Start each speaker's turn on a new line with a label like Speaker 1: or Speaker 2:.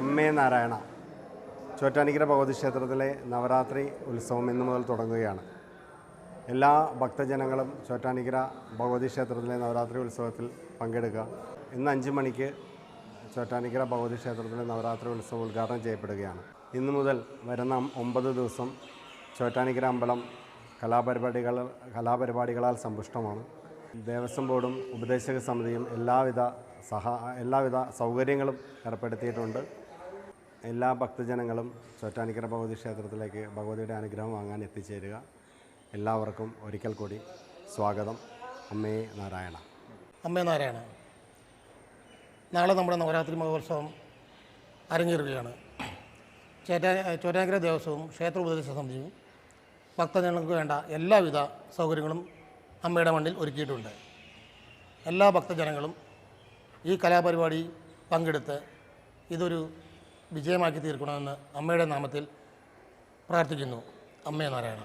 Speaker 1: അമ്മേ നാരായണ ചോറ്റാനിക്കര ഭഗവതി ക്ഷേത്രത്തിലെ നവരാത്രി ഉത്സവം ഇന്നു മുതൽ തുടങ്ങുകയാണ്. എല്ലാ ഭക്തജനങ്ങളും ചോറ്റാനിക്കര ഭഗവതി ക്ഷേത്രത്തിലെ നവരാത്രി ഉത്സവത്തിൽ പങ്കെടുക്കുക. ഇന്ന് അഞ്ച് മണിക്ക് ചോറ്റാനിക്കര ഭഗവതി ക്ഷേത്രത്തിലെ നവരാത്രി ഉത്സവം ഉദ്ഘാടനം ചെയ്യപ്പെടുകയാണ്. ഇന്നു മുതൽ വരുന്ന ഒമ്പത് ദിവസം ചോറ്റാനിക്കര അമ്പലം കലാപരിപാടികൾ കലാപരിപാടികളാൽ സമ്പുഷ്ടമാണ്. ദേവസ്വം ബോർഡും ഉപദേശക സമിതിയും എല്ലാവിധ സഹാ എല്ലാവിധ സൗകര്യങ്ങളും ഏർപ്പെടുത്തിയിട്ടുണ്ട്. എല്ലാ ഭക്തജനങ്ങളും ചോറ്റാനിക്കര ഭഗവതി ക്ഷേത്രത്തിലേക്ക് ഭഗവതിയുടെ അനുഗ്രഹം വാങ്ങാൻ എത്തിച്ചേരുക. എല്ലാവർക്കും ഒരിക്കൽ കൂടി സ്വാഗതം. അമ്മേ നാരായണ.
Speaker 2: അമ്മേ നാരായണ. നാളെ നമ്മുടെ നവരാത്രി മഹോത്സവം അരങ്ങേറുകയാണ്. ചേറ്റാ ചോറ്റാനിക്കര ദേവസ്വവും ക്ഷേത്ര ഉപദേശ സമിതിയും ഭക്തജനങ്ങൾക്ക് വേണ്ട എല്ലാവിധ സൗകര്യങ്ങളും അമ്മയുടെ മണ്ണിൽ ഒരുക്കിയിട്ടുണ്ട്. എല്ലാ ഭക്തജനങ്ങളും ഈ കലാപരിപാടി പങ്കെടുത്ത് ഇതൊരു വിജയമാക്കി തീർക്കണമെന്ന് അമ്മയുടെ നാമത്തിൽ പ്രാർത്ഥിക്കുന്നു. അമ്മേ നാരായണ